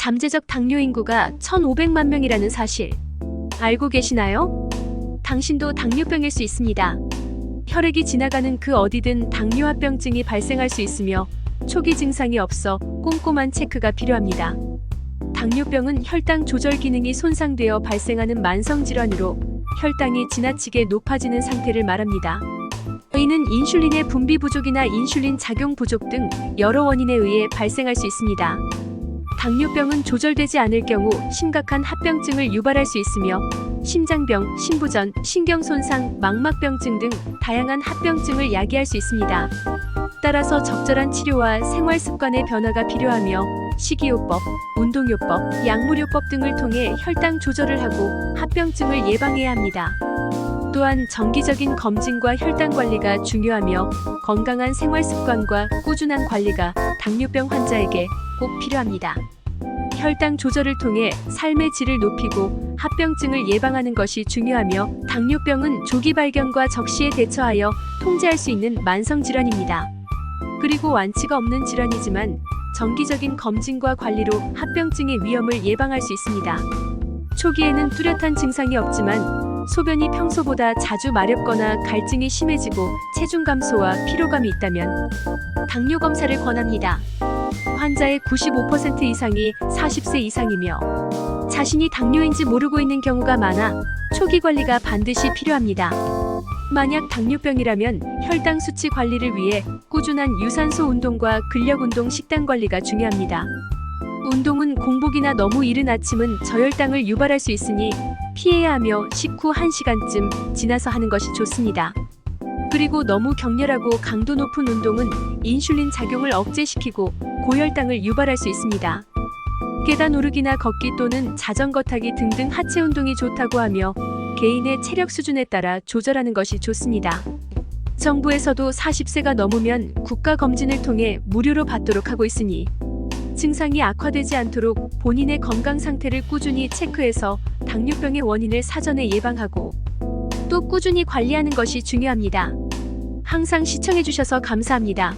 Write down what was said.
잠재적 당뇨 인구가 1,500만 명이라는 사실 알고 계시나요? 당신도 당뇨병일 수 있습니다. 혈액이 지나가는 그 어디든 당뇨합병증이 발생할 수 있으며 초기 증상이 없어 꼼꼼한 체크가 필요합니다. 당뇨병은 혈당 조절 기능이 손상되어 발생하는 만성 질환으로 혈당이 지나치게 높아지는 상태를 말합니다. 이는 인슐린의 분비 부족이나 인슐린 작용 부족 등 여러 원인에 의해 발생할 수 있습니다. 당뇨병은 조절되지 않을 경우 심각한 합병증을 유발할 수 있으며 심장병, 심부전, 신경손상, 망막병증 등 다양한 합병증을 야기할 수 있습니다. 따라서 적절한 치료와 생활 습관의 변화가 필요하며 식이요법, 운동요법, 약물요법 등을 통해 혈당 조절을 하고 합병증을 예방해야 합니다. 또한 정기적인 검진과 혈당 관리가 중요하며 건강한 생활 습관과 꾸준한 관리가 당뇨병 환자에게 꼭 필요합니다. 혈당 조절을 통해 삶의 질을 높이고 합병증을 예방하는 것이 중요하며 당뇨병은 조기 발견과 적시에 대처하여 통제할 수 있는 만성 질환입니다. 그리고 완치가 없는 질환이지만 정기적인 검진과 관리로 합병증의 위험을 예방할 수 있습니다. 초기에는 뚜렷한 증상이 없지만 소변이 평소보다 자주 마렵거나 갈증이 심해지고 체중 감소와 피로감이 있다면 당뇨 검사를 권합니다. 환자의 95% 이상이 40세 이상이며 자신이 당뇨인지 모르고 있는 경우가 많아 초기 관리가 반드시 필요합니다. 만약 당뇨병이라면 혈당 수치 관리를 위해 꾸준한 유산소 운동과 근력 운동 식단 관리가 중요합니다. 운동은 공복이나 너무 이른 아침은 저혈당을 유발할 수 있으니 피해야 하며 식후 1시간쯤 지나서 하는 것이 좋습니다. 그리고 너무 격렬하고 강도 높은 운동은 인슐린 작용을 억제시키고 고혈당을 유발할 수 있습니다. 계단 오르기나 걷기 또는 자전거 타기 등등 하체 운동이 좋다고 하며 개인의 체력 수준에 따라 조절하는 것이 좋습니다. 정부에서도 40세가 넘으면 국가 검진을 통해 무료로 받도록 하고 있으니 증상이 악화되지 않도록 본인의 건강 상태를 꾸준히 체크해서 당뇨병의 원인을 사전에 예방하고 또 꾸준히 관리하는 것이 중요합니다. 항상 시청해주셔서 감사합니다.